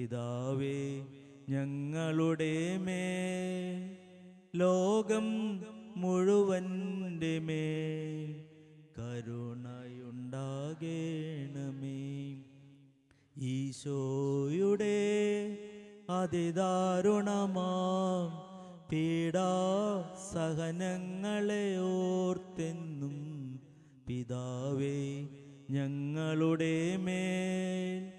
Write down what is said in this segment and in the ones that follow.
പിതാവേ ഞങ്ങളുടെ മേ ലോകം മുഴുവന്റെ മേ കരുണയുണ്ടാകേണമേ. ഈശോയുടെ അതിദാരുണമാം പീഡാ സഹനങ്ങളെ ഓർത്തെന്നും പിതാവേ ഞങ്ങളുടെ മേൽ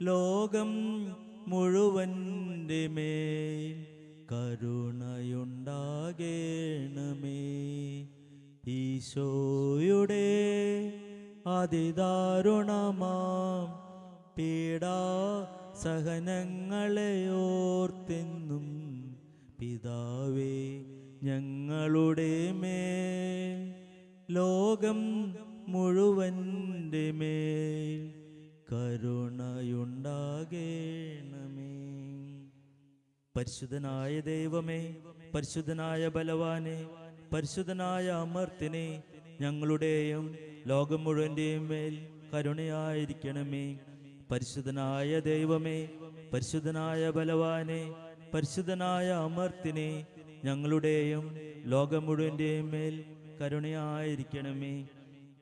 ലോകം മുഴുവന്റെ മേൽ കരുണയുണ്ടാകേണമേ. ഈശോയുടെ അതിദാരുണമാം പീഡാ സഹനങ്ങളെ ഓർത്തെന്നും പിതാവേ ഞങ്ങളുടെ മേൽ ലോകം മുഴുവന്റെ മേൽ കരുണയുണ്ടാകേണമേ. പരിശുദ്ധനായ ദൈവമേ പരിശുദ്ധനായ ബലവാനെ പരിശുദ്ധനായ അമർത്തിനെ ഞങ്ങളുടെയും ലോകം മുഴുവന്റെയും മേൽ കരുണയായിരിക്കണമേ. പരിശുദ്ധനായ ദൈവമേ പരിശുദ്ധനായ ബലവാനെ പരിശുദ്ധനായ അമർത്തിനെ ഞങ്ങളുടെയും ലോകം മുഴുവന്റെയും മേൽ കരുണയായിരിക്കണമേ.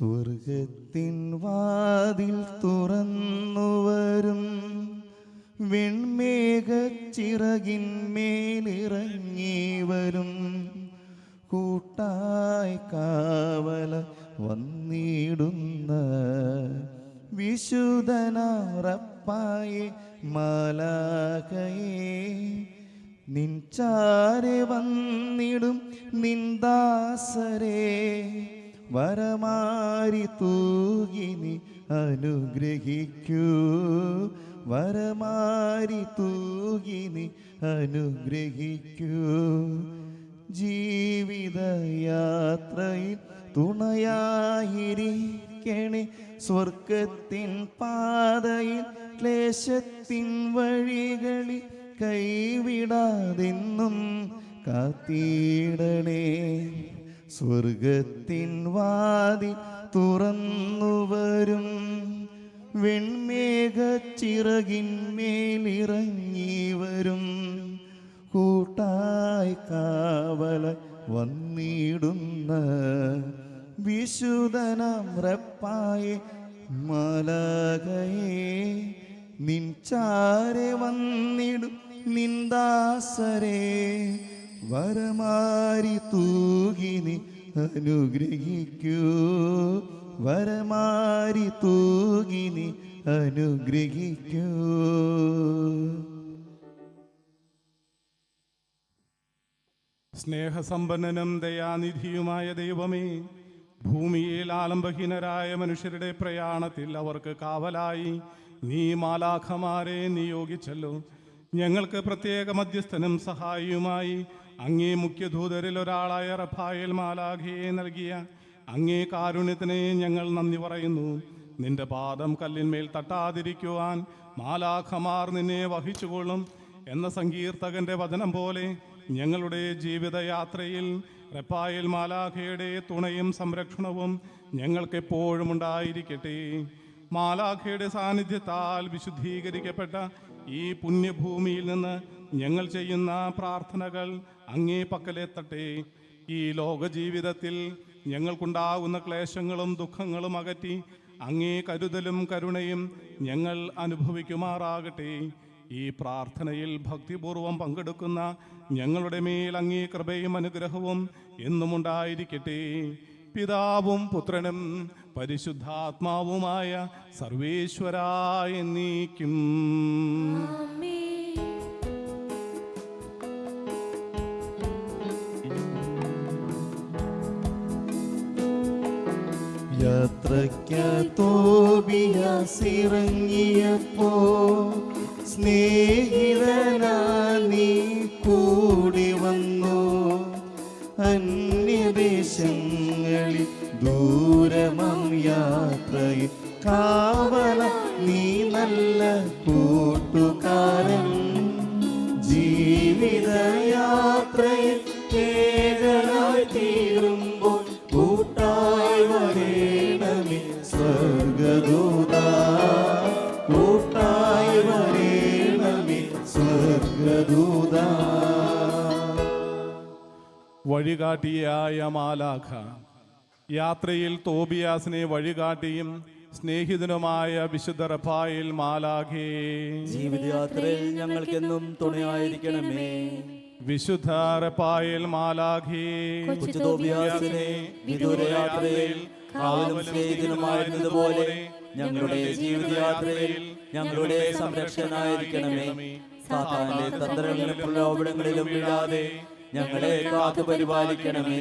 സ്വർഗത്തിൻ വാതിൽ തുറന്നു വരും. വെൺമേഘച്ചിറകിന്മേലിറങ്ങി വരും. കൂട്ടായി കാവല വന്നിടുന്ന വിശുദ്ധനാറപ്പായെ മാലാകയെ നിൻചാരെ വന്നിടും നിന്ദാസരേ വരമാരി തൂകിനി അനുഗ്രഹിക്കൂ. വരമാരി തൂകിനി അനുഗ്രഹിക്കൂ. ജീവിതയാത്രയിൽ തുണയായിരിക്കണേ. സ്വർഗത്തിൻ പാതയിൽ ക്ലേശത്തിൻ വഴികളിൽ കൈവിടാതെന്നും കാത്തിടണേ. സ്വർഗത്തിൻ വാതി തുറന്നു വരും. വെൺമേഘച്ചിറകിന്മേലിറങ്ങി വരും. കൂട്ടായി കാവല വന്നിടുന്ന വിശുദ്ധനാം റപ്പായി മലകയെ നിൻചാരെ വന്നിടും നിന്ദാസരേ വരമാരി തൂകിനി അനുഗ്രഹിക്കൂ. വരമാരി തൂകിനി അനുഗ്രഹിക്കൂ. സ്നേഹസമ്പന്നനും ദയാനിധിയുമായ ദൈവമേ ഭൂമിയിൽ ആലംബഹീനരായ മനുഷ്യരുടെ പ്രയാണത്തിൽ അവർക്ക് കാവലായി. നീ മാലാഖമാരെ നിയോഗിച്ചല്ലോ. ഞങ്ങൾക്ക് പ്രത്യേക മധ്യസ്ഥനും സഹായിയുമായി. അങ്ങേ മുഖ്യദൂതരിൽ ഒരാളായ റഫായേൽ മാലാഖിയെ നൽകിയ അങ്ങേ കാരുണ്യത്തിന് ഞങ്ങൾ നന്ദി പറയുന്നു. നിന്റെ പാദം കല്ലിന്മേൽ തട്ടാതിരിക്കുവാൻ മാലാഖമാർ നിന്നെ വഹിച്ചുകൊള്ളും എന്ന സങ്കീർത്തകന്റെ വചനം പോലെ ഞങ്ങളുടെ ജീവിതയാത്രയിൽ റെപ്പായൽ മാലാഖയുടെ തുണയും സംരക്ഷണവും ഞങ്ങൾക്ക് എപ്പോഴും ഉണ്ടായിരിക്കട്ടെ. മാലാഖയുടെ സാന്നിധ്യത്താൽ വിശുദ്ധീകരിക്കപ്പെട്ട ഈ പുണ്യഭൂമിയിൽ നിന്ന് ഞങ്ങൾ ചെയ്യുന്ന പ്രാർത്ഥനകൾ അങ്ങേ പക്കലെത്തട്ടെ ഈ ലോക ജീവിതത്തിൽ ഞങ്ങൾക്കുണ്ടാകുന്ന ക്ലേശങ്ങളും ദുഃഖങ്ങളും അകറ്റി അങ്ങേ കരുതലും കരുണയും ഞങ്ങൾ അനുഭവിക്കുമാറാകട്ടെ. ഈ പ്രാർത്ഥനയിൽ ഭക്തിപൂർവം പങ്കെടുക്കുന്ന ഞങ്ങളുടെ മേൽ അങ്ങേ കൃപയും അനുഗ്രഹവും എന്നും ഉണ്ടായിരിക്കട്ടെ പിതാവും പുത്രനും പരിശുദ്ധാത്മാവുമായ സർവേശ്വരായ നീക്കും. യാത്രയ്ക്കോപിയാസിറങ്ങിയപ്പോ സ്നേഹിതനാ നീ കൂടി വന്നു. അന്യദേശങ്ങളിൽ ദൂരമം യാത്രയിൽ കാവല നീ നല്ല കൂട്ടുകാരൻ വഴികാട്ടിയായ മാലാഖ. യാത്രയിൽ തോബിയാസിനെ വഴികാട്ടിയും സ്നേഹിതനുമായ വിശുദ്ധ റഫായിൽ മാലാഖേ. ജീവിതയാത്രയിൽ ഞങ്ങൾക്കെന്നും തുണയായിരിക്കണമേ. വിശുദ്ധ റഫായിൽ മാലാഖേ. വിദൂരയാത്രയിൽ സ്നേഹിതനുമായിരുന്നതുപോലെ ഞങ്ങളുടെ ജീവിതയാത്രയിൽ ഞങ്ങളുടെ സംരക്ഷനായിരിക്കണമേ സാധാരണ തന്ത്രങ്ങളിലും പ്രലോഭനങ്ങളിലും വീഴാതെ ഞങ്ങളെ കാത്തു പരിപാലിക്കണമേ.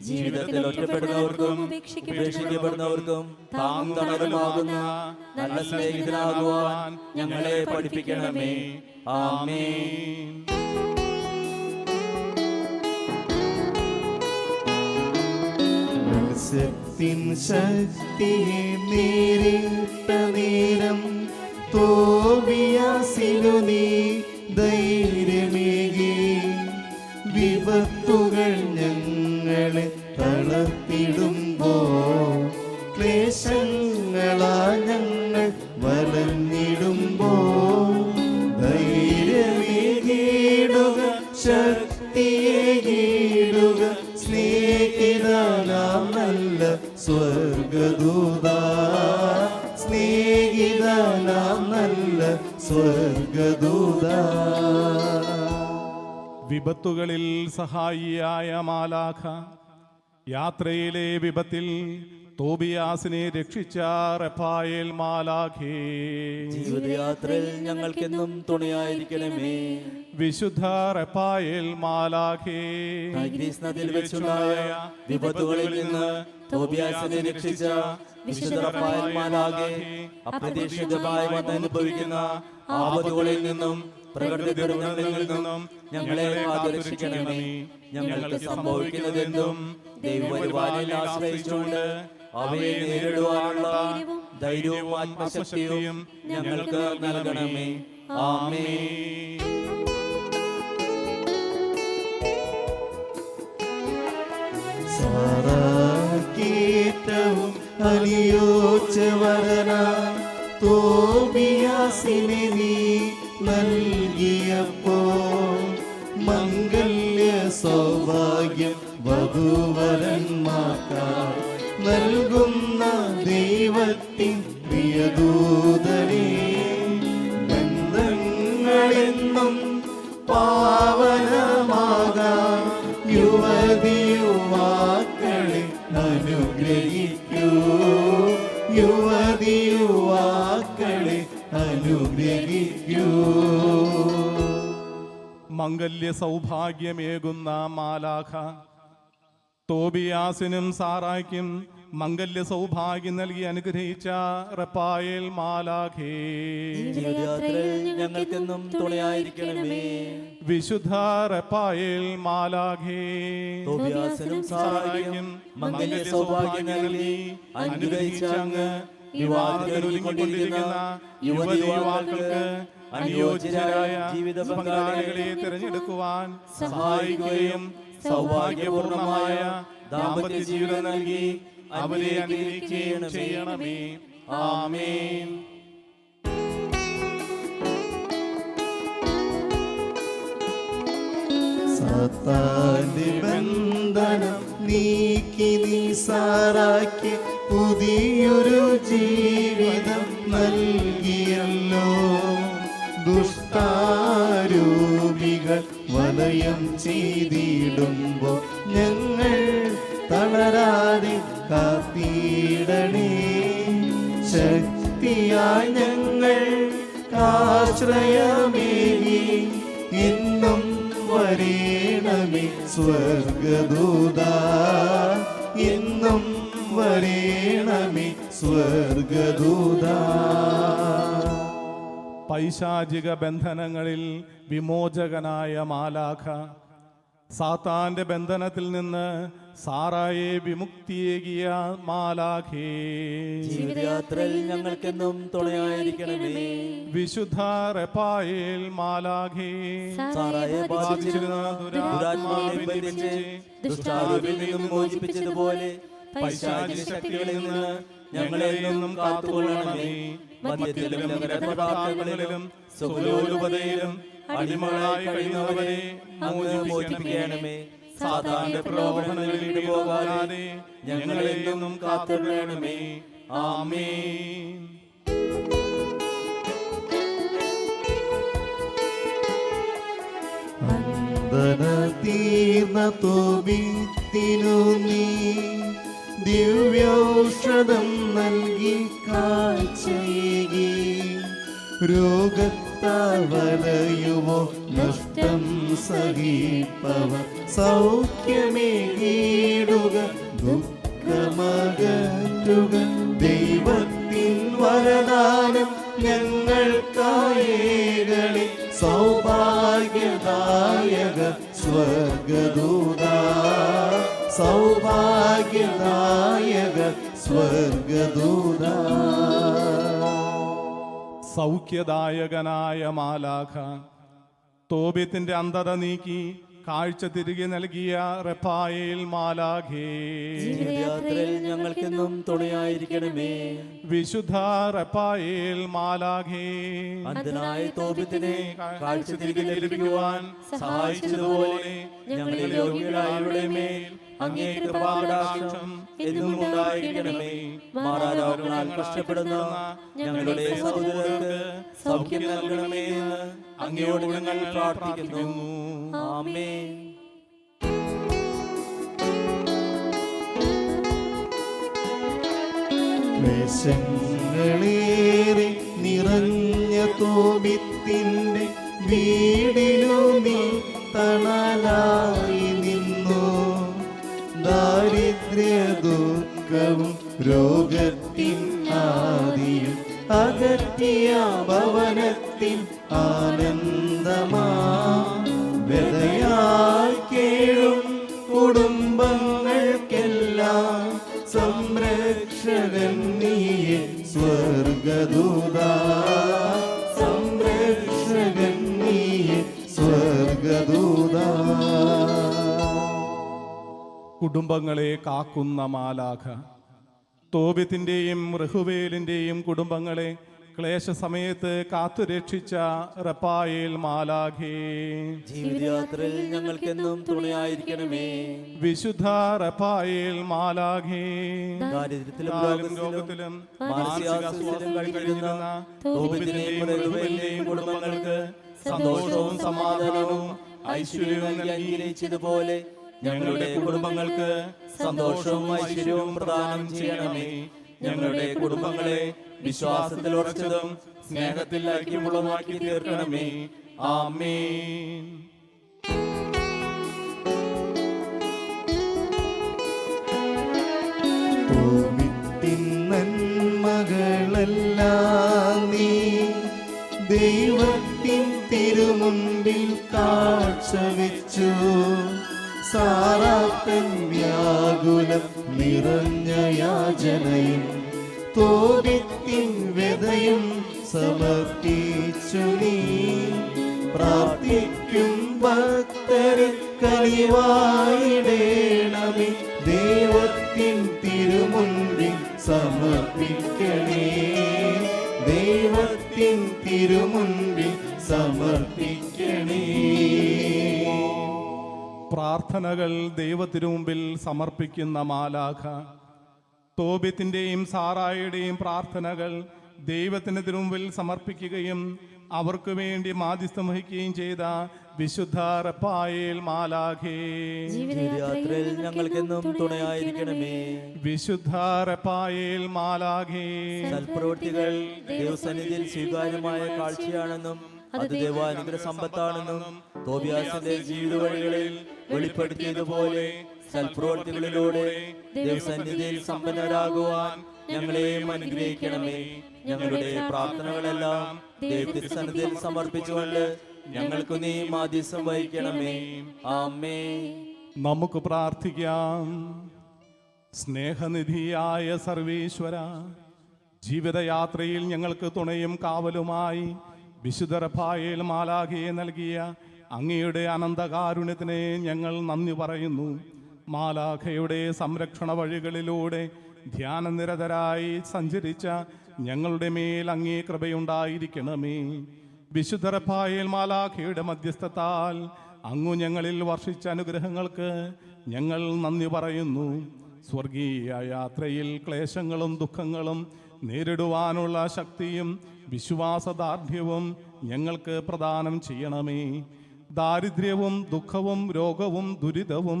ജീവിതത്തിൽ ഒറ്റപ്പെടുന്നവർക്കും ഉപേക്ഷിക്കപ്പെടുന്നവർക്കും താം തണലുമാകുന്ന നല്ല സ്നേഹിതനാകുവാൻ ഞങ്ങളെ പഠിപ്പിക്കണമേ. ആമേ സത്യം ശക്തിയെ നേരിട്ട നേരം തോബിയാസിനു നീ ധൈര്യമേകി വിപത്തുകൾ ഞങ്ങളെ തളർത്തിടുമ്പോ ക്ലേശങ്ങളാ ഞങ്ങൾ വലഞ്ഞിടുമ്പോ ധൈര്യമേകിടുക ശക്തിയെ കീടുക സ്നേഹിതനാം നല്ല സ്വർഗദൂത. സ്നേഹിതനാം നല്ല വിപത്തുകളിൽ സഹായിയായ മാലാഖ യാത്രയിലെ വിപത്തിൽ തോബിയാസിനെ രക്ഷിച്ച റഫായേൽ മാലാഖേ. ജീവിതയാത്രയിൽ ഞങ്ങൾക്കെന്നും തുണയായിരിക്കണമേ. വിശുദ്ധ റഫായേൽ മാലാഖേ ടൈഗ്രീസ് നദിയിൽ വെച്ചുണ്ടായ വിപത്തുകളിൽ നിന്ന് തോബിയാസിനെ രക്ഷിച്ച വിശുദ്ധ മാലാഖേ അപ്രതീക്ഷിതമായി വന്നനുഭവിക്കുന്ന ആപത്തുകളിൽ നിന്നും പ്രകൃതി ദുരന്തങ്ങളിൽ നിന്നും ഞങ്ങളെ കാത്തുരക്ഷിക്കണമേ ഞങ്ങൾക്ക് സംഭവിക്കുന്നതെന്തും ദൈവപരിപാലനയിൽ ആശ്രയിച്ചുകൊണ്ട് അവയെ നേരിടുവാനുള്ള ധൈര്യവും ആത്മശക്തിയും ഞങ്ങൾക്ക് നൽകണമേ. ആമേ സാറാക്കീറ്റവും അലിയോച്ചവരന തോബിയാസിനെ നീ നൽകിയപ്പോ മംഗല്യ സൗഭാഗ്യം വധുവരന്മാർക്കായി നൽകുന്ന ദൈവത്തിൻ പ്രിയദൂതനെ. ബന്ധങ്ങളെന്നും പാവനമാകാം അനുഗ്രഹിക്കൂ യുവതി യുവാക്കളെ അനുഗ്രഹിക്കൂ. മംഗല്യ സൗഭാഗ്യമേകുന്ന മാലാഖ തോബിയാസിനും സാറായ്ക്കും മംഗല്യ സൗഭാഗ്യം നൽകി അനുഗ്രഹിച്ച റപ്പായേൽ മാലാഖേ. ഞങ്ങൾക്കെന്നും തുണയായിരിക്കണമേ. വിശുദ്ധ റപ്പായേൽ മാലാഖേ. മംഗല്യ സൗഭാഗ്യം നൽകി അനുഗ്രഹിച്ച അങ്ങ് യുവതി യുവാക്കൾക്ക് അനുയോജ്യരായ ജീവിത പങ്കാളികളെ തിരഞ്ഞെടുക്കുവാൻ സഹായിക്കുകയും സൗഭാഗ്യപൂർണമായ ദാമ്പത്യ ജീവിതം നൽകി അവരെ അനുഗ്രഹിക്കുകയും ചെയ്യണമേ. ആമേൻ. സാത്താന്റെ ബന്ധനം നീക്കി നീസാറാക്കി പുതിയൊരു ജീവിതം നൽകിയല്ലോ. ദുഷ്ടാരൂപികൾ വലയം ചെയ്തിടുമ്പോൾ ഞങ്ങൾ തളരാതെ കാത്തിടണേ. ശക്തിയായി ഞങ്ങൾ ആശ്രയമേകി ഇന്നും വരേണമേ. സ്വർഗദൂത ഇന്നും വരേണമേ. സ്വർഗദൂത പൈശാചിക ബന്ധനങ്ങളിൽ വിമോചകനായ മാലാഖ സാത്താന്റെ ബന്ധനത്തിൽ നിന്ന് സാറായെ വിമുക്തിയേകിയ മാലാഖേ. ജീവിതയാത്രയിൽ ഞങ്ങൾക്കെന്നും തുണയായിരിക്കണമേ. വിശുദ്ധ റെപ്പായേൽ മാലാഖേ. സാറായെ ബാധിച്ചിരുന്ന ദുരാത്മാവിനെ ബന്ധിച്ച് ദുഷ്ടാരൂപിൽ നിന്നും മോചിപ്പിച്ചതുപോലെ പൈശാചിക ശക്തികളിൽ നിന്ന് കാത്തുകൊള്ളണമേ. മദ്യത്തിലും സുഖലോലുപതയിലും അടിമകളായി കഴിയുന്നവരെ അങ്ങ് മോചിപ്പിക്കണമേ. സാധാരണ പ്രലോഭനങ്ങളിൽ പോകാതെ ഞങ്ങളെ എന്നും കാത്തുകൊള്ളണമേ ആമേൻ. വന്ദന തീർന്ന തോപിത്തിനു നീ ദിവ്യൌഷധം നൽകി കാഴ്ചയേകി. രോഗത്താൽ വലയുവോ നഷ്ടം സഹിപ്പവ. സൗഖ്യമേകിടുക ദുഃഖമകറ്റുക. ദൈവത്തിൻ വരദാനം ഞങ്ങൾക്കായേകളി സൗഭാഗ്യദായക സ്വർഗദൂത. സൗഭാഗ്യദായക സ്വർഗദൂത. സൗഖ്യദായകനായ മാലാഖ തോബിത്തിന്റെ അന്ധത നീക്കി കാഴ്ച തിരികെ നൽകിയ റെഫായേൽ മാലാഖേ. ജീവിതയാത്രയിൽ ഞങ്ങൾക്കെന്നും തുണയായിരിക്കണമേ. വിശുദ്ധ റെപ്പായേൽ മാലാഖേ. അന്ധനായ തോപിത്തിനെ കാഴ്ച തിരികെ ലഭിക്കുവാൻ സഹായിച്ചതുപോലെ ഞങ്ങളെ യോഗ്യരായവരുടെ മേൽ അങ്ങേ കൃപാടാക്ഷം എന്നും ഉണ്ടായിരിക്കണമേ മാറാരോഗങ്ങളാൽ കഷ്ടപ്പെടുന്ന ഞങ്ങളുടെ സഹോദരർക്ക് സൗഖ്യം നൽകണമേ എന്ന് അങ്ങയോട് ഞങ്ങൾ പ്രാർത്ഥിക്കുന്നു. ആമേ ക്ലേശങ്ങളേറെ നിറഞ്ഞ തോപിത്തിന്റെ വീടിനു നീ തണലായി നിന്നു. ദാരിദ്ര്യ ദുഃഖവും രോഗത്തിൻ ആദിയും അകറ്റിയ ഭവനത്തിൻ ആനന്ദമാ. വെതയാൽ കേഴും കുടുംബങ്ങൾക്കെല്ലാം സംരക്ഷകൻ കുടുംബങ്ങളെ കാക്കുന്ന മാലാഖ. തോബിത്തിന്റെയും റഹുവേലിന്റെയും കുടുംബങ്ങളെ ക്ലേശ സമയത്ത് കാത്തുരക്ഷിച്ച റപ്പായേൽ മാലാഖേ. ജീവിതയാത്രയിൽ ഞങ്ങൾക്കെന്നും തുണയായിരിക്കണമേ. വിശുദ്ധ റപ്പായേൽ മാലാഖേ. ദാരിദ്ര്യത്തിലും രോഗത്തിലും റഹുവേലിന്റെയും കുടുംബങ്ങൾക്ക് സന്തോഷവും സമാധാനവും ഐശ്വര്യവും അംഗീകരിച്ചതുപോലെ ഞങ്ങളുടെ കുടുംബങ്ങൾക്ക് സന്തോഷവും ഐശ്വര്യവും പ്രദാനം ചെയ്യണമേ. ഞങ്ങളുടെ കുടുംബങ്ങളെ വിശ്വാസത്തിൽ ഉറച്ചതും സ്നേഹത്തിൽ ഐക്യമുള്ളതുമാക്കി തീർക്കണമേ. ആമേൻ. നന്മകളെല്ലാം നീ ദൈവത്തിൻ തിരുമുൻപിൽ കാഴ്ചവെച്ചു സാറാത്തൻ വ്യാകുലം നിറഞ്ഞ യാചനയും തോപിത്തിൻ വ്യതയും സമർപ്പിച്ചു നീ. പ്രാർത്ഥിക്കും ഭക്തരെ കനിവായിടേണമേ. ദൈവത്തിൻ തിരുമുൻപിൽ സമർപ്പിക്കണേ. ദൈവത്തിൻ തിരുമുൻപിൽ സമർപ്പിക്കണേ. പ്രാർത്ഥനകൾ ദൈവത്തിനു മുമ്പിൽ സമർപ്പിക്കുന്ന മാലാഖ. തോബിത്തിന്റെയും സാറായുടെയും പ്രാർത്ഥനകൾ ദൈവത്തിന് തിരുമുമ്പിൽ സമർപ്പിക്കുകയും അവർക്ക് വേണ്ടി മാധ്യസ്ഥം വഹിക്കുകയും ചെയ്ത വിശുദ്ധ റപ്പായേൽ മാലാഖേ. ജീവിതയാത്രയിൽ ഞങ്ങൾക്കെന്നും തുണയായിരിക്കണമേ. വിശുദ്ധ റപ്പായേൽ മാലാഖേ. സൽപ്രവൃത്തികൾ ദൈവസന്നിധിയിൽ സ്വീകാര്യമായ കാഴ്ചയാണെന്നും അത് ദൈവാനുഗ്രഹ സമ്പത്താണെന്നും തോബിയാസിന്റെ ജീവിത വഴികളിൽ വെളിപ്പെടുത്തിയതുപോലെ സൽപ്രവൃത്തികളിലൂടെ ദൈവസന്നിധിയിൽ സമ്പന്നരാകുവാൻ ഞങ്ങളെയും അനുഗ്രഹിക്കണമേ. ഞങ്ങളുടെ പ്രാർത്ഥനകളെല്ലാം ദൈവത്തിന്റെ സന്നിധിയിൽ സമർപ്പിച്ചുകൊണ്ട് ഞങ്ങൾക്ക് നീ മാധ്യസം വഹിക്കണമേ. ആമേ നമുക്ക് പ്രാർത്ഥിക്കാം. സ്നേഹനിധിയായ സർവീശ്വര ജീവിതയാത്രയിൽ ഞങ്ങൾക്ക് തുണയും കാവലുമായി വിശുദ്ധരഭായേൽ മാലാഖിയെ നൽകിയ അങ്ങയുടെ അനന്തകാരുണ്യത്തിനെ ഞങ്ങൾ നന്ദി പറയുന്നു. മാലാഖയുടെ സംരക്ഷണ വഴികളിലൂടെ ധ്യാനനിരതരായി സഞ്ചരിച്ച ഞങ്ങളുടെ മേൽ അങ്ങേ കൃപയുണ്ടായിരിക്കണമേ. വിശുദ്ധരഭായേൽ മാലാഖയുടെ മധ്യസ്ഥത്താൽ അങ്ങു ഞങ്ങളിൽ വർഷിച്ച അനുഗ്രഹങ്ങൾക്ക് ഞങ്ങൾ നന്ദി പറയുന്നു. സ്വർഗീയ യാത്രയിൽ ക്ലേശങ്ങളും ദുഃഖങ്ങളും നേരിടുവാനുള്ള ശക്തിയും വിശ്വാസദാർഢ്യവും ഞങ്ങൾക്ക് പ്രദാനം ചെയ്യണമേ. ദാരിദ്ര്യവും ദുഃഖവും രോഗവും ദുരിതവും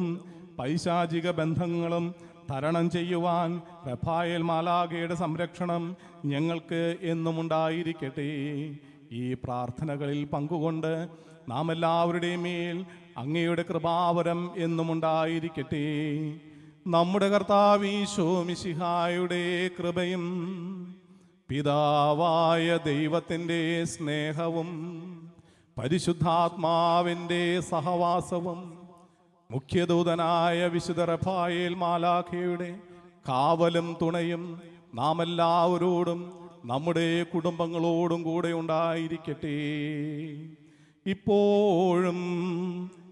പൈശാചിക ബന്ധങ്ങളും തരണം ചെയ്യുവാൻ റഫായൽ മാലാഖയുടെ സംരക്ഷണം ഞങ്ങൾക്ക് എന്നുമുണ്ടായിരിക്കട്ടെ. ഈ പ്രാർത്ഥനകളിൽ പങ്കുകൊണ്ട് നാം എല്ലാവരുടെയും മേൽ അങ്ങയുടെ കൃപാവരം എന്നുമുണ്ടായിരിക്കട്ടെ. നമ്മുടെ കർത്താവീശോ മിശിഹായുടെ കൃപയും പിതാവായ ദൈവത്തിന്റെ സ്നേഹവും പരിശുദ്ധാത്മാവിന്റെ സഹവാസവും മുഖ്യദൂതനായ വിശുദ്ധ റഫായേൽ മാലാഖയുടെ കാവലും തുണയും നാം എല്ലാവരോടും നമ്മുടെ കുടുംബങ്ങളോടും കൂടെ ഉണ്ടായിരിക്കട്ടെ. ഇപ്പോഴും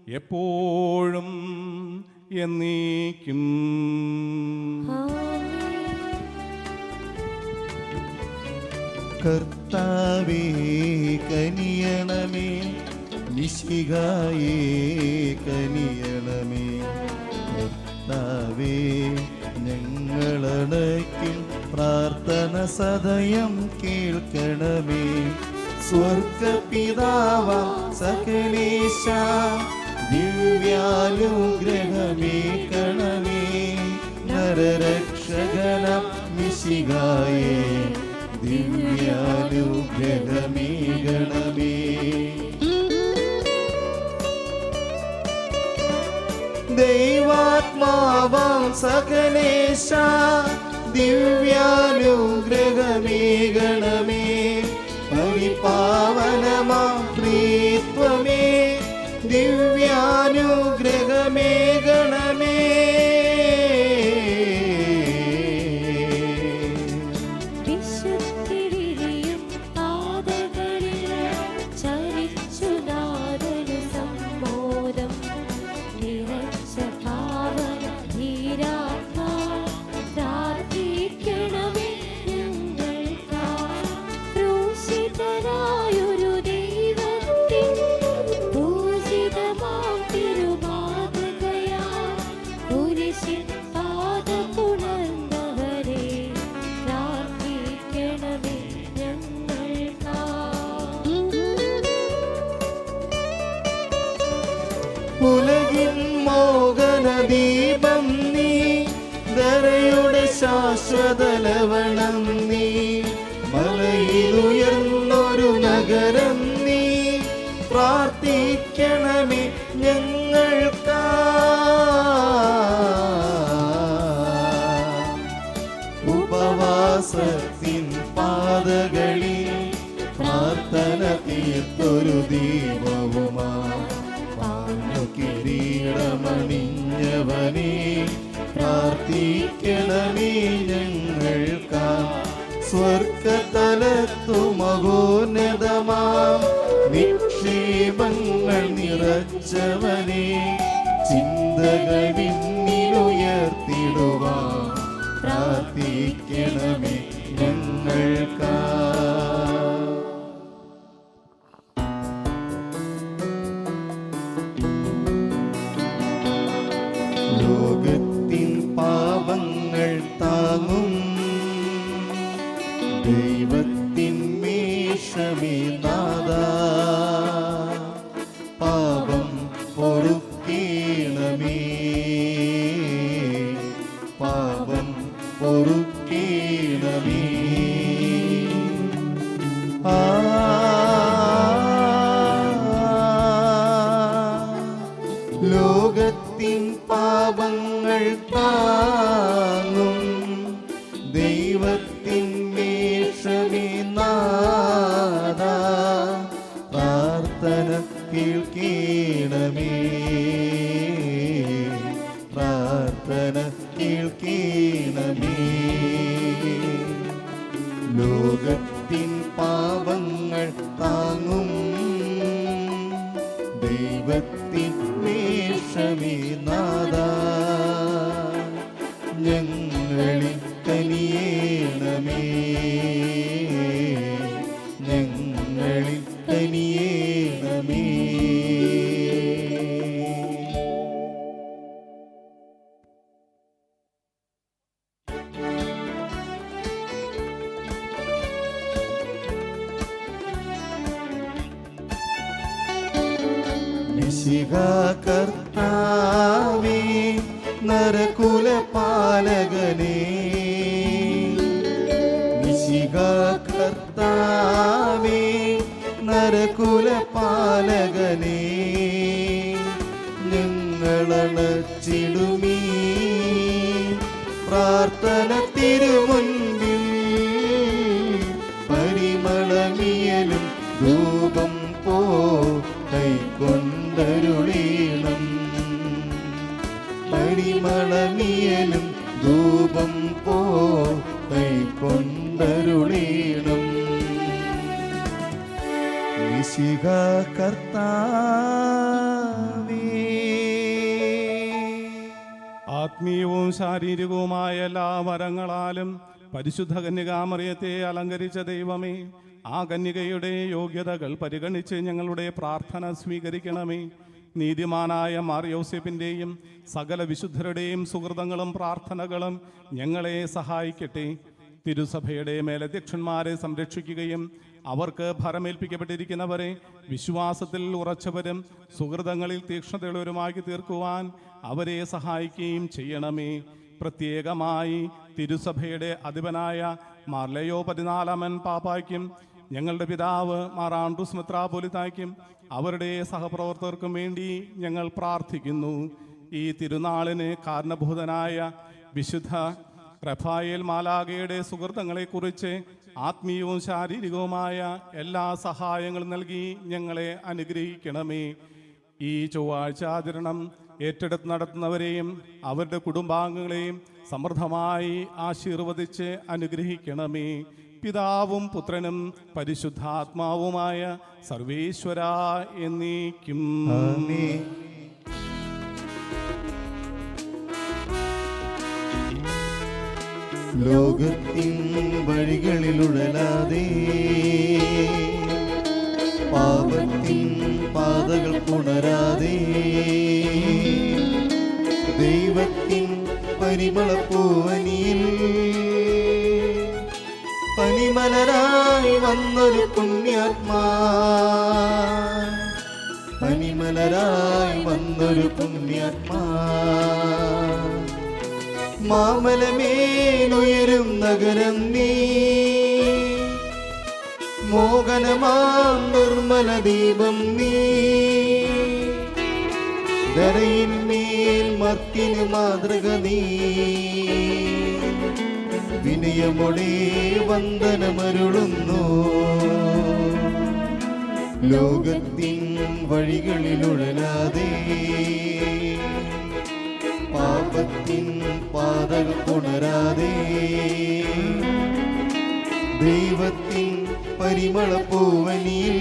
എപ്പോഴും എന്നീക്കും. കർത്താവേ കനിയണമേ നിശികായേ കനിയണമേ. കർത്താവേ ഞങ്ങളടയ്ക്കും പ്രാർത്ഥന സദയം കേൾക്കണമേ. സ്വർഗപിതാവ സകലേശ ദിവ്യാനുഗ്രഹമേ കണമേ നരരക്ഷകന മിശികായേ ദിവ്യാനുഗ്രഹമേ ഗണമേ ദൈവാത്മാവാം സകലേശ. ദിവ്യാനുഗ്രഹമേ ഉലകിൻ മോഹന ദീപം നീ ധരയുടെ ശാശ്വത ലവണം നീ. മലയിലുയർന്നൊരു നഗരം നീ പ്രാർത്ഥിക്കണമേ ഞങ്ങൾക്കാ. ഉപവാസത്തിൻ പാതകളിൽ പ്രാർത്ഥന തീർത്തൊരു ദീപവുമാ പ്രാർത്ഥിക്കണമേ ഞങ്ങൾക്ക സ്വർഗതലത്തു മഹോന്നതമാം നിക്ഷേപങ്ങൾ നിറച്ചവനെ ചിന്തകൾ വിണ്ണിലുയർത്തിടുവാൻ പ്രാർത്ഥിക്കണമേ ഞങ്ങൾക്കാ കേൾക്കണമേ ലോകത്തിൻ പാവങ്ങൾ താങ്ങും. ദൈവത്തിൻ മേഷമേ നാദ. ഞങ്ങളിൽ കനിയേണമേ. ഞങ്ങളണച്ചിടുമീ പ്രാർത്ഥന തിരുമുൻപിൽ പരിമളമിയലും രൂപം പോ കൈക്കൊണ്ടരുളീണം. പരിമളമിയലും ധൂപം പോ കൈക്കൊണ്ടരുളീണം. നിശിക കർത്താവേ ആത്മീയവും ശാരീരികവുമായ എല്ലാ വരങ്ങളാലും പരിശുദ്ധ കന്യകാമറിയത്തെ അലങ്കരിച്ച ദൈവമേ ആ കന്യകയുടെ യോഗ്യതകൾ പരിഗണിച്ച് ഞങ്ങളുടെ പ്രാർത്ഥന സ്വീകരിക്കണമേ. നീതിമാനായ മാർ യോസെഫിന്റെയും സകല വിശുദ്ധരുടെയും സുഹൃതങ്ങളും പ്രാർത്ഥനകളും ഞങ്ങളെ സഹായിക്കട്ടെ. തിരുസഭയുടെ മേലധ്യക്ഷന്മാരെ സംരക്ഷിക്കുകയും അവർക്ക് ഭരമേൽപ്പിക്കപ്പെട്ടിരിക്കുന്നവരെ വിശ്വാസത്തിൽ ഉറച്ചവരും സുഹൃതങ്ങളിൽ തീക്ഷ്ണതയുള്ളവരുമാക്കി തീർക്കുവാൻ അവരെ സഹായിക്കുകയും ചെയ്യണമേ. പ്രത്യേകമായി തിരുസഭയുടെ അധിപനായ മാർലയോ പതിനാലാമൻ പാപ്പായ്ക്കും ഞങ്ങളുടെ പിതാവ് മാറാണ്ടൂസ് പോലിതായ്ക്കും അവരുടെ സഹപ്രവർത്തകർക്കും വേണ്ടി ഞങ്ങൾ പ്രാർത്ഥിക്കുന്നു. ഈ തിരുനാളിന് കാരണഭൂതനായ വിശുദ്ധ റഫായേൽ മാലാഗയുടെ സുഹൃത്തുക്കളെക്കുറിച്ച് ആത്മീയവും ശാരീരികവുമായ എല്ലാ സഹായങ്ങളും നൽകി ഞങ്ങളെ അനുഗ്രഹിക്കണമേ. ഈ ചൊവ്വാഴ്ച ആചരണം ഏറ്റെടുത്ത് നടത്തുന്നവരെയും അവരുടെ കുടുംബാംഗങ്ങളെയും സമൃദ്ധമായി ആശീർവദിച്ച് അനുഗ്രഹിക്കണമേ. പിതാവും പുത്രനും പരിശുദ്ധാത്മാവുമായ സർവേശ്വര എന്നീക്കും. ലോകത്തിൻ വഴികളിലുഴലാതെ പാപത്തിൻ പാതകൾ പുണരാതെ ദൈവത്തിൻ പരിമളപ്പൂവനിയിൽ പനിമലരായി വന്നൊരു പുണ്യാത്മാ. പനിമലരായി വന്നൊരു പുണ്യാത്മാ. മാമലമേലുയരും നഗരം നീ. മോഹനമാം നിർമ്മല ദീപം നീ. ധരയിന്മേൽ മർത്തിന് മാതൃക നീ. വിനയമൊടി വന്ദനമരുളുന്നു. ലോകത്തിൻ വഴികളിലുഴലാതെ പാപത്തിൻ പാതകൾ പുണരാതെ ദൈവത്തിൻ പരിമളപ്പൂവനിയിൽ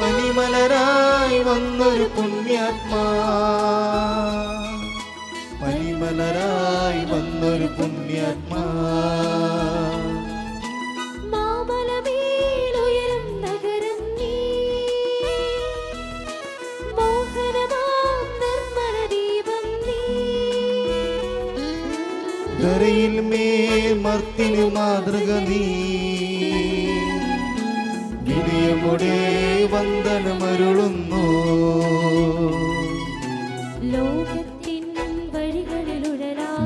പനിമലരായി വന്നൊരു പുണ്യാത്മാ. പനിമലരായി വന്നൊരു പുണ്യാത്മാ. മർത്തിനു മാതൃക നീ. വിനയമുടെ വന്ദനമരുളുന്നു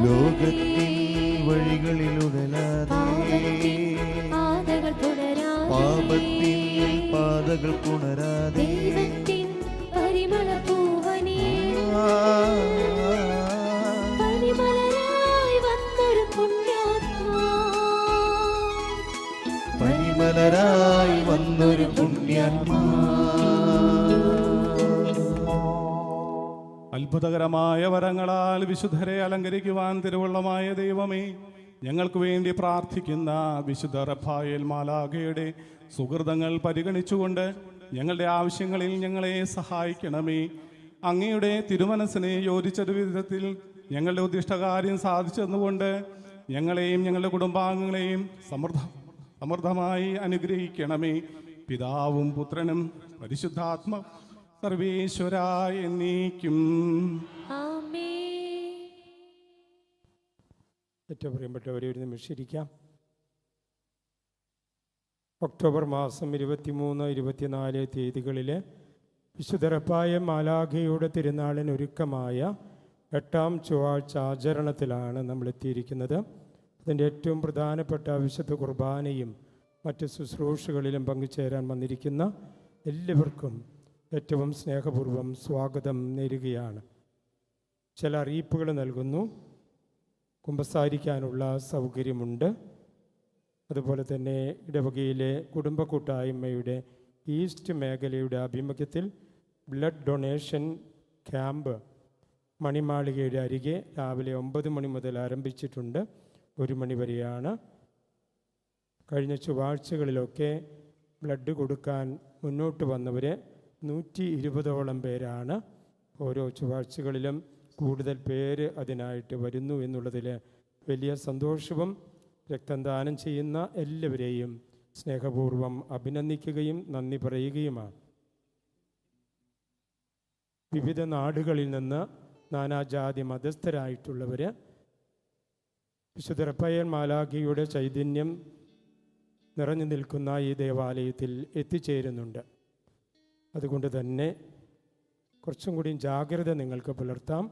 ലോകത്തിൻ വഴികളിലുടലാതെ പാപത്തിൻ പാതകൾ പുണരാതെ പരിമലരായി വന്നൊരു പുണ്യന്മാ അത്ഭുതകരമായ വരങ്ങളാൽ വിശുദ്ധരെ അലങ്കരിക്കുവാൻ തിരുവുള്ളമായ ദൈവമേ ഞങ്ങൾക്ക് വേണ്ടി പ്രാർത്ഥിക്കുന്ന വിശുദ്ധ റഫായേൽ മാലാഖയുടെ സുഹൃതങ്ങൾ പരിഗണിച്ചുകൊണ്ട് ഞങ്ങളുടെ ആവശ്യങ്ങളിൽ ഞങ്ങളെ സഹായിക്കണമേ. അങ്ങയുടെ തിരുമനസ്സിനെ യോജിച്ചൊരു വിധത്തിൽ ഞങ്ങളുടെ ഉദ്ദിഷ്ടകാര്യം സാധിച്ചെന്നുകൊണ്ട് ഞങ്ങളെയും ഞങ്ങളുടെ കുടുംബാംഗങ്ങളെയും സമൃദ്ധ സമൃദ്ധമായി അനുഗ്രഹിക്കണമേ. പിതാവും പുത്രനും പരിശുദ്ധാത്മ സർവേശ്വരായ നീക്കും ആമേൻ. ഏറ്റവും പ്രിയപ്പെട്ടവരെ ഒരു നിമിഷം ഇരിക്കാം. ഒക്ടോബർ മാസം ഇരുപത്തിമൂന്ന് ഇരുപത്തിനാല് തീയതികളിൽ വിശുദ്ധരപ്പായ മാലാഖയുടെ തിരുനാളിനൊരുക്കമായ എട്ടാം ചൊവ്വാഴ്ച ആചരണത്തിലാണ് നമ്മൾ എത്തിയിരിക്കുന്നത് അതിന്റെ ഏറ്റവും പ്രധാനപ്പെട്ട വിശുദ്ധ കുർബാനയും മറ്റ് ശുശ്രൂഷകളിലും പങ്കുചേരാൻ വന്നിരിക്കുന്ന എല്ലാവർക്കും ഏറ്റവും സ്നേഹപൂർവം സ്വാഗതം നേരുകയാണ്. ചില അറിയിപ്പുകൾ നൽകുന്നു. കുമ്പസാരിക്കാനുള്ള സൗകര്യമുണ്ട്. അതുപോലെ തന്നെ ഇടവകയിലെ കുടുംബ കൂട്ടായ്മയുടെ ഈസ്റ്റ് മേഖലയുടെ ആഭിമുഖ്യത്തിൽ ബ്ലഡ് ഡൊണേഷൻ ക്യാമ്പ് മണിമാളികയുടെ അരികെ രാവിലെ ഒമ്പത് മണി മുതൽ ആരംഭിച്ചിട്ടുണ്ട്. ഒരു മണി വരെയാണ്. കഴിഞ്ഞ ചൊവ്വാഴ്ചകളിലൊക്കെ ബ്ലഡ് കൊടുക്കാൻ മുന്നോട്ട് വന്നവർ നൂറ്റി ഇരുപതോളം പേരാണ്. ഓരോ ചൊവ്വാഴ്ചകളിലും കൂടുതൽ പേര് അതിനായിട്ട് വരുന്നു എന്നുള്ളതിൽ വലിയ സന്തോഷവും രക്തം ദാനം ചെയ്യുന്ന എല്ലാവരെയും സ്നേഹപൂർവം അഭിനന്ദിക്കുകയും നന്ദി പറയുകയുമാണ്. വിവിധ നാടുകളിൽ നിന്ന് നാനാജാതി മതസ്ഥരായിട്ടുള്ളവർ വിശുദ്ധ റപ്പയൻ മാലാഖിയുടെ ചൈതന്യം നിറഞ്ഞു നിൽക്കുന്ന ഈ ദേവാലയത്തിൽ എത്തിച്ചേരുന്നുണ്ട്. അതുകൊണ്ട് തന്നെ കുറച്ചും കൂടി ജാഗ്രത നിങ്ങൾക്ക് പുലർത്താം.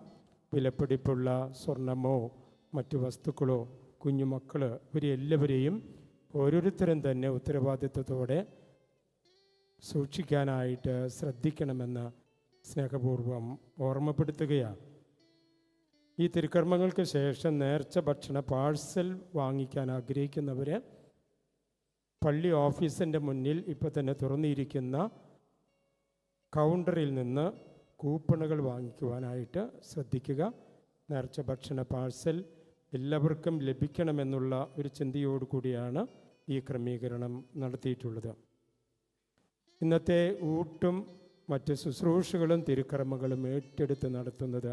വിലപിടിപ്പുള്ള സ്വർണമോ മറ്റു വസ്തുക്കളോ കുഞ്ഞുമക്കൾ ഇവർ എല്ലാവരെയും ഓരോരുത്തരും തന്നെ ഉത്തരവാദിത്വത്തോടെ സൂക്ഷിക്കാനായിട്ട് ശ്രദ്ധിക്കണമെന്ന് സ്നേഹപൂർവം ഓർമ്മപ്പെടുത്തുകയാണ്. ഈ തിരുക്കർമ്മങ്ങൾക്ക് ശേഷം നേർച്ച ഭക്ഷണ പാഴ്സൽ വാങ്ങിക്കാൻ ആഗ്രഹിക്കുന്നവർ പള്ളി ഓഫീസിന്റെ മുന്നിൽ ഇപ്പോൾ തന്നെ തുറന്നിരിക്കുന്ന കൗണ്ടറിൽ നിന്ന് കൂപ്പണുകൾ വാങ്ങിക്കുവാനായിട്ട് ശ്രദ്ധിക്കുക. നേർച്ച ഭക്ഷണ പാഴ്സൽ എല്ലാവർക്കും ലഭിക്കണമെന്നുള്ള ഒരു ചിന്തയോടു കൂടിയാണ് ഈ ക്രമീകരണം നടത്തിയിട്ടുള്ളത്. ഇന്നത്തെ ഊട്ടും മറ്റ് ശുശ്രൂഷകളും തിരുക്കർമ്മങ്ങളും ഏറ്റെടുത്ത് നടത്തുന്നത്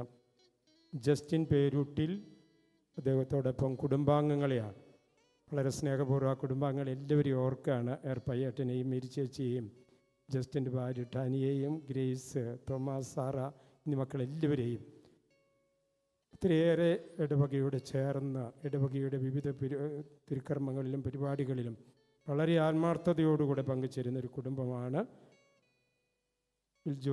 ജസ്റ്റിൻ പേരൂട്ടിൽ അദ്ദേഹത്തോടൊപ്പം കുടുംബാംഗങ്ങളെയാണ്. വളരെ സ്നേഹപൂർവം ആ കുടുംബാംഗങ്ങൾ എല്ലാവരെയും ഓർക്കാണ് ഏർപ്പയ്യേട്ടനെയും മിരിച്ചേച്ചിയെയും ജസ്റ്റിന്റെ ഭാര്യ ടാനിയെയും ഗ്രേസ് തോമസ് സാറ എന്നീ മക്കളെല്ലാവരെയും. ഒത്തിരിയേറെ ഇടവകയോട് ചേർന്ന് ഇടവകയുടെ വിവിധ തിരുക്കർമ്മങ്ങളിലും പരിപാടികളിലും വളരെ ആത്മാർത്ഥതയോടുകൂടെ പങ്കുചേരുന്ന ഒരു കുടുംബമാണ്. ബിൽജു